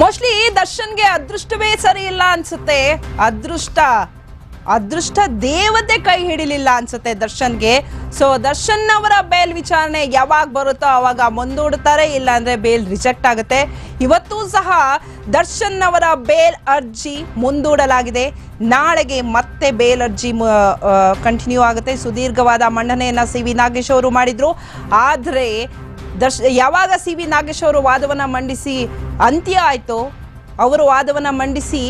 Mostly ದರ್ಶನ್ಗೆ ಅದೃಷ್ಟವೇ ಸರಿ ಇಲ್ಲ ಅನ್ಸುತ್ತೆ. ಅದೃಷ್ಟ ಅದೃಷ್ಟ ದೇವತೆ ಕೈ ಹಿಡಿಲಿಲ್ಲ ಅನ್ಸುತ್ತೆ ದರ್ಶನ್ಗೆ. ಸೊ ದರ್ಶನ್ ಅವರ ಬೇಲ್ ವಿಚಾರಣೆ ಯಾವಾಗ ಬರುತ್ತೋ ಅವಾಗ ಮುಂದೂಡ್ತಾರೆ ಇಲ್ಲ ಅಂದ್ರೆ ಬೇಲ್ ರಿಜೆಕ್ಟ್ ಆಗುತ್ತೆ. ಇವತ್ತು ಸಹ ದರ್ಶನ್ ಅವರ ಬೇಲ್ ಅರ್ಜಿ ಮುಂದೂಡಲಾಗಿದೆ. ನಾಳೆಗೆ ಮತ್ತೆ ಬೇಲ್ ಅರ್ಜಿ ಕಂಟಿನ್ಯೂ ಆಗುತ್ತೆ. ಸುದೀರ್ಘವಾದ ಮಂಡನೆಯನ್ನ ಸಿ ವಿ ನಾಗೇಶ್ ಅವರು ಮಾಡಿದ್ರು. ಆದ್ರೆ ದರ್ಶ, ಯಾವಾಗ ಸಿ ವಿ ನಾಗೇಶ್ ಅವರು ವಾದವನ್ನ ಮಂಡಿಸಿ ಅಂತ್ಯ ಆಯ್ತೋ, ಅವರು ವಾದವನ್ನ ಮಂಡಿಸಿ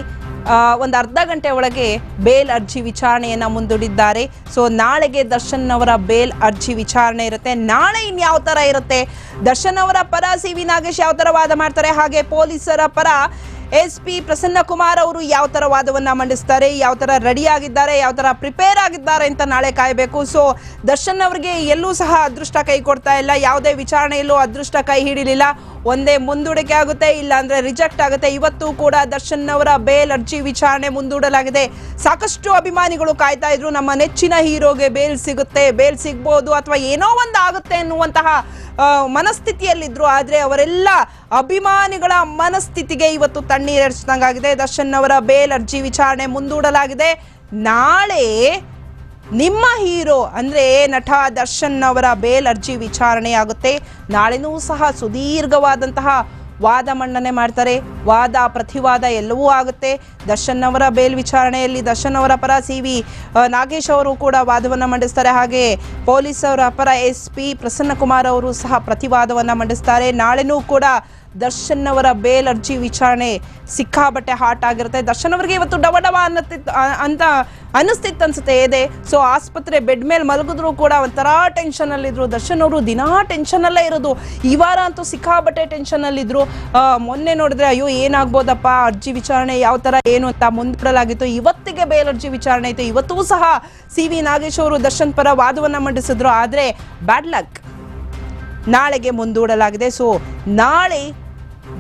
ಒಂದು ಅರ್ಧ ಗಂಟೆ ಒಳಗೆ ಬೇಲ್ ಅರ್ಜಿ ವಿಚಾರಣೆಯನ್ನು ಮುಂದೂಡಿದ್ದಾರೆ. ಸೊ ನಾಳೆಗೆ ದರ್ಶನ್ ಅವರ ಬೇಲ್ ಅರ್ಜಿ ವಿಚಾರಣೆ ಇರುತ್ತೆ. ನಾಳೆ ಇನ್ಯಾವ ತರ ಇರುತ್ತೆ? ದರ್ಶನ್ ಅವರ ಪರ ಸಿ ವಿ ನಾಗೇಶ್ ಯಾವ ಥರ ವಾದ ಮಾಡ್ತಾರೆ? ಹಾಗೆ ಪೊಲೀಸರ ಪರ ಎಸ್ ಪಿ ಪ್ರಸನ್ನ ಕುಮಾರ್ ಅವರು ಯಾವ ತರ ವಾದವನ್ನ ಮಂಡಿಸ್ತಾರೆ, ಯಾವ ತರ ರೆಡಿ ಆಗಿದ್ದಾರೆ ಯಾವ ತರ ಪ್ರಿಪೇರ್ ಆಗಿದ್ದಾರೆ ಅಂತ ನಾಳೆ ಕಾಯಬೇಕು. ಸೊ ದರ್ಶನ್ ಅವರಿಗೆ ಎಲ್ಲೂ ಸಹ ಅದೃಷ್ಟ ಕೈ ಕೊಡ್ತಾ ಇಲ್ಲ. ಯಾವುದೇ ವಿಚಾರಣೆಯಲ್ಲೂ ಅದೃಷ್ಟ ಕೈ ಹಿಡಿಲಿಲ್ಲ. ಒಂದೇ ಮುಂದೂಡಿಕೆ ಆಗುತ್ತೆ ಇಲ್ಲ ಅಂದ್ರೆ ರಿಜೆಕ್ಟ್ ಆಗುತ್ತೆ. ಇವತ್ತು ಕೂಡ ದರ್ಶನ್ ಅವರ ಬೇಲ್ ಅರ್ಜಿ ವಿಚಾರಣೆ ಮುಂದೂಡಲಾಗಿದೆ. ಸಾಕಷ್ಟು ಅಭಿಮಾನಿಗಳು ಕಾಯ್ತಾ ಇದ್ರು, ನಮ್ಮ ನೆಚ್ಚಿನ ಹೀರೋಗೆ ಬೇಲ್ ಸಿಗುತ್ತೆ, ಬೇಲ್ ಸಿಗ್ಬೋದು ಅಥವಾ ಏನೋ ಒಂದು ಆಗುತ್ತೆ ಅನ್ನುವಂತಹ ಮನಸ್ಥಿತಿಯಲ್ಲಿದ್ರು. ಆದ್ರೆ ಅವರೆಲ್ಲ ಅಭಿಮಾನಿಗಳ ಮನಸ್ಥಿತಿಗೆ ಇವತ್ತು ತಣ್ಣೀರೆಡ್ಸಿದಂಗಾಗಿದೆ ದರ್ಶನ್ ಅವರ ಬೇಲ್ ಅರ್ಜಿ ವಿಚಾರಣೆ ಮುಂದೂಡಲಾಗಿದೆ. ನಾಳೆ ನಿಮ್ಮ ಹೀರೋ ಅಂದ್ರೆ ನಟ ದರ್ಶನ್ ಅವರ ಬೇಲ್ ಅರ್ಜಿ ವಿಚಾರಣೆ ಆಗುತ್ತೆ ನಾಳೆನೂ ಸಹ ಸುದೀರ್ಘವಾದಂತಹ ವಾದ ಮಂಡನೆ ಮಾಡ್ತಾರೆ. ವಾದ, ಪ್ರತಿವಾದ ಎಲ್ಲವೂ ಆಗುತ್ತೆ. ದರ್ಶನ್ ಅವರ ಬೇಲ್ ವಿಚಾರಣೆಯಲ್ಲಿ ದರ್ಶನ್ ಅವರ ಪರ ಸಿ ವಿ ನಾಗೇಶ್ ಅವರು ಕೂಡ ವಾದವನ್ನು ಮಂಡಿಸ್ತಾರೆ. ಹಾಗೆ ಪೊಲೀಸ್ ಅವರ ಪರ ಎಸ್ ಪಿ ಪ್ರಸನ್ನ ಕುಮಾರ್ ಅವರು ಸಹ ಪ್ರತಿವಾದವನ್ನು ಮಂಡಿಸ್ತಾರೆ. ನಾಳೆನೂ ಕೂಡ ದರ್ಶನ್ ಅವರ ಬೇಲ್ ಅರ್ಜಿ ವಿಚಾರಣೆ ಸಿಕ್ಕಾಬಟ್ಟೆ ಹಾಟ್ ಆಗಿರುತ್ತೆ. ದರ್ಶನ್ ಅವರಿಗೆ ಇವತ್ತು ಡವ ಡವ ಅನ್ನತ್ತಿತ್ತು ಅಂತ ಅನ್ನಿಸ್ತಿತ್ತು ಅನ್ಸುತ್ತೆ. ಇದೆ ಸೊ ಆಸ್ಪತ್ರೆ ಬೆಡ್ ಮೇಲೆ ಮಲಗಿದ್ರು ಕೂಡ ಒಂಥರ ಟೆನ್ಷನ್ ಅಲ್ಲಿದ್ರು ದರ್ಶನ್ ಅವರು ದಿನಾ ಟೆನ್ಷನ್ ಅಲ್ಲೇ ಇರೋದು. ಈ ವಾರ ಅಂತೂ ಸಿಕ್ಕಾಬಟ್ಟೆ ಟೆನ್ಷನ್ ಅಲ್ಲಿದ್ರು ಆ, ಮೊನ್ನೆ ನೋಡಿದ್ರೆ ಅಯ್ಯೋ ಏನಾಗ್ಬೋದಪ್ಪ? ಅರ್ಜಿ ವಿಚಾರಣೆ ಯಾವ ತರ ಏನು ಅಂತ ಮುಂದೂಡಲಾಗಿತ್ತು ಇವತ್ತಿಗೆ ಬೇಲ್ ಅರ್ಜಿ ವಿಚಾರಣೆ ಇತ್ತು ಇವತ್ತೂ ಸಹ ಸಿ ವಿ ನಾಗೇಶ್ ಅವರು ದರ್ಶನ್ ಪರ ವಾದವನ್ನು ಮಂಡಿಸಿದ್ರು. ಆದ್ರೆ ಬ್ಯಾಡ್ ಲಕ್ ನಾಳೆಗೆ ಮುಂದೂಡಲಾಗಿದೆ. ಸೊ ನಾಳೆ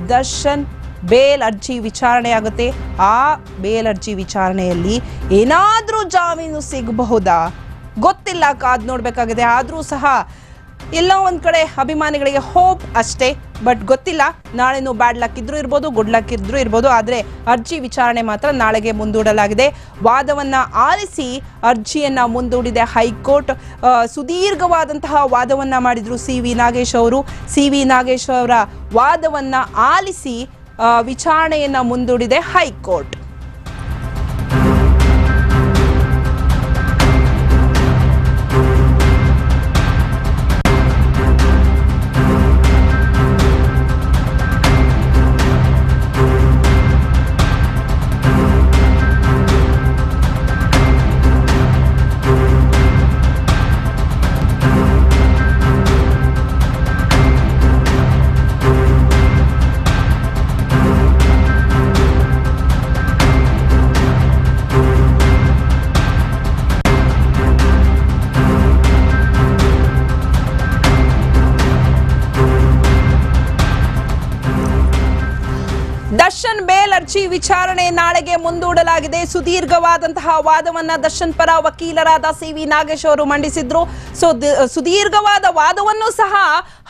ದರ್ಶನ್, ಬೇಲ್ ಅರ್ಜಿ ವಿಚಾರಣೆ ಆಗುತ್ತೆ ಆ ಬೇಲ್ ಅರ್ಜಿ ವಿಚಾರಣೆಯಲ್ಲಿ ಏನಾದರೂ ಜಾಮೀನು ಸಿಗಬಹುದಾ? ಗೊತ್ತಿಲ್ಲ, ಕಾದ್ ನೋಡಬೇಕಾಗಿದೆ. ಆದರೂ ಸಹ ಎಲ್ಲೋ ಒಂದು ಕಡೆ ಅಭಿಮಾನಿಗಳಿಗೆ ಹೋಪ್ ಅಷ್ಟೇ. ಬಟ್ ಗೊತ್ತಿಲ್ಲ, ನಾಳೆನೂ ಬ್ಯಾಡ್ ಲಕ್ ಇದ್ರೂ ಇರ್ಬೋದು ಗುಡ್ ಲಕ್ ಇದ್ರೂ ಇರ್ಬೋದು. ಆದರೆ ಅರ್ಜಿ ವಿಚಾರಣೆ ಮಾತ್ರ ನಾಳೆಗೆ ಮುಂದೂಡಲಾಗಿದೆ. ವಾದವನ್ನು ಆಲಿಸಿ ಅರ್ಜಿಯನ್ನು ಮುಂದೂಡಿದೆ ಹೈಕೋರ್ಟ್. ಸುದೀರ್ಘವಾದಂತಹ ವಾದವನ್ನು ಮಾಡಿದ್ರು ಸಿ ವಿ ನಾಗೇಶ್ ಅವರು. ಸಿ ವಿ ನಾಗೇಶ್ ಅವರ ವಾದವನ್ನು ಆಲಿಸಿ ವಿಚಾರಣೆಯನ್ನು ಮುಂದೂಡಿದೆ ಹೈಕೋರ್ಟ್. ದರ್ಶನ್ ಬೇಲ್ ಅರ್ಜಿ ವಿಚಾರಣೆ ನಾಳೆಗೆ ಮುಂದೂಡಲಾಗಿದೆ. ಸುದೀರ್ಘವಾದಂತಹ ವಾದವನ್ನ ದರ್ಶನ್ ಪರ ವಕೀಲರಾದ ಸಿ ವಿ ನಾಗೇಶ್ ಅವರು ಮಂಡಿಸಿದ್ರು. ಸೊ ಸುದೀರ್ಘವಾದ ವಾದವನ್ನು ಸಹ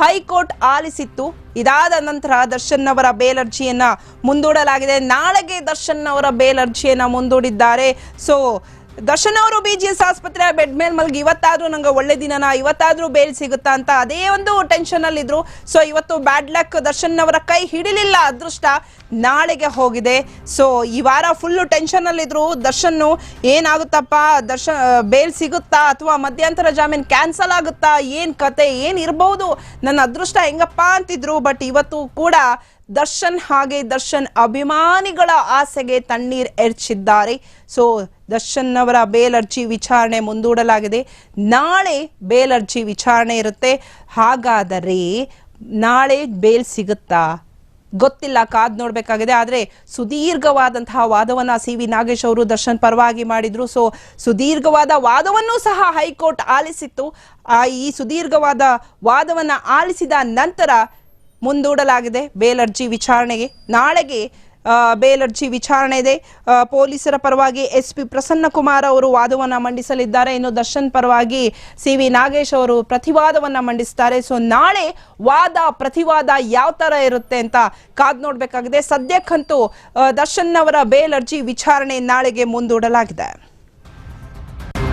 ಹೈಕೋರ್ಟ್ ಆಲಿಸಿತ್ತು. ಇದಾದ ನಂತರ ದರ್ಶನ್ ಅವರ ಬೇಲ್ ಅರ್ಜಿಯನ್ನ ಮುಂದೂಡಲಾಗಿದೆ. ನಾಳೆಗೆ ದರ್ಶನ್ ಅವರ ಬೇಲ್ ಅರ್ಜಿಯನ್ನ ಮುಂದೂಡಿದ್ದಾರೆ. ಸೊ ದರ್ಶನ್ ಅವರು ಬಿ ಜಿ ಎಸ್ ಆಸ್ಪತ್ರೆ ಬೆಡ್ ಮೇಲೆ ಮಲ್ಗಿ, ಇವತ್ತಾದ್ರೂ ನಂಗೆ ಒಳ್ಳೆ ದಿನನ, ಇವತ್ತಾದ್ರೂ ಬೇಲ್ ಸಿಗುತ್ತಾ ಅಂತ ಅದೇ ಒಂದು ಟೆನ್ಷನ್ ಅಲ್ಲಿ ಇದ್ರು. ಸೊ ಇವತ್ತು ಬ್ಯಾಡ್ ಲಕ್ ದರ್ಶನ್ ಅವರ ಕೈ ಹಿಡಿಲಿಲ್ಲ, ಅದೃಷ್ಟ ನಾಳೆಗೆ ಹೋಗಿದೆ. ಸೊ ಈ ವಾರ ಫುಲ್ಲು ಟೆನ್ಷನ್ ಅಲ್ಲಿದ್ರು ದರ್ಶನ್ ಏನಾಗುತ್ತಪ್ಪ? ದರ್ಶನ್ ಬೇಲ್ ಸಿಗುತ್ತಾ? ಅಥವಾ ಮಧ್ಯಂತರ ಜಾಮೀನ್ ಕ್ಯಾನ್ಸಲ್ ಆಗುತ್ತಾ? ಏನ್ ಕತೆ? ಏನ್ ಇರಬಹುದು ನನ್ನ ಅದೃಷ್ಟ ಹೆಂಗಪ್ಪ? ಅಂತಿದ್ರು. ಬಟ್ ಇವತ್ತು ಕೂಡ ದರ್ಶನ್ ಹಾಗೆ ದರ್ಶನ್ ಅಭಿಮಾನಿಗಳ ಆಸೆಗೆ ತಣ್ಣೀರ್ ಎರಚಿದ್ದಾರೆ. ಸೊ ದರ್ಶನ್ ಅವರ ಬೇಲ್ ಅರ್ಜಿ ವಿಚಾರಣೆ ಮುಂದೂಡಲಾಗಿದೆ. ನಾಳೆ ಬೇಲ್ ಅರ್ಜಿ ವಿಚಾರಣೆ ಇರುತ್ತೆ. ಹಾಗಾದರೆ ನಾಳೆ ಬೇಲ್ ಸಿಗುತ್ತಾ? ಗೊತ್ತಿಲ್ಲ, ಕಾದ್ ನೋಡ್ಬೇಕಾಗಿದೆ. ಆದ್ರೆ ಸುದೀರ್ಘವಾದಂತಹ ವಾದವನ್ನ ಸಿ ವಿ ನಾಗೇಶ್ ಅವರು ದರ್ಶನ್ ಪರವಾಗಿ ಮಾಡಿದ್ರು. ಸೊ, ಸುದೀರ್ಘವಾದ ವಾದವನ್ನು ಸಹ ಹೈಕೋರ್ಟ್ ಆಲಿಸಿತ್ತು. ಈ ಸುದೀರ್ಘವಾದ ವಾದವನ್ನ ಆಲಿಸಿದ ನಂತರ ಮುಂದೂಡಲಾಗಿದೆ. ಬೇಲ್ ಅರ್ಜಿ ವಿಚಾರಣೆಗೆ ನಾಳೆಗೆ ಬೇಲರ್ಜಿ ವಿಚಾರಣೆ ಇದೆ. ಪೊಲೀಸರ ಪರವಾಗಿ ಎಸ್ ಪಿ ಪ್ರಸನ್ನ ಕುಮಾರ್ ಅವರು ವಾದವನ್ನು ಮಂಡಿಸಲಿದ್ದಾರೆ. ಇನ್ನು ದರ್ಶನ್ ಪರವಾಗಿ ಸಿ ವಿ ನಾಗೇಶ್ ಅವರು ಪ್ರತಿವಾದವನ್ನು ಮಂಡಿಸ್ತಾರೆ. ಸೊ, ನಾಳೆ ವಾದ, ಪ್ರತಿವಾದ ಯಾವ ಥರ ಇರುತ್ತೆ ಅಂತ ಕಾದ್ ನೋಡಬೇಕಾಗಿದೆ. ಸದ್ಯಕ್ಕಂತೂ ದರ್ಶನ್ ಅವರ ಬೇಲ್ ಅರ್ಜಿ ವಿಚಾರಣೆ ನಾಳೆಗೆ ಮುಂದೂಡಲಾಗಿದೆ.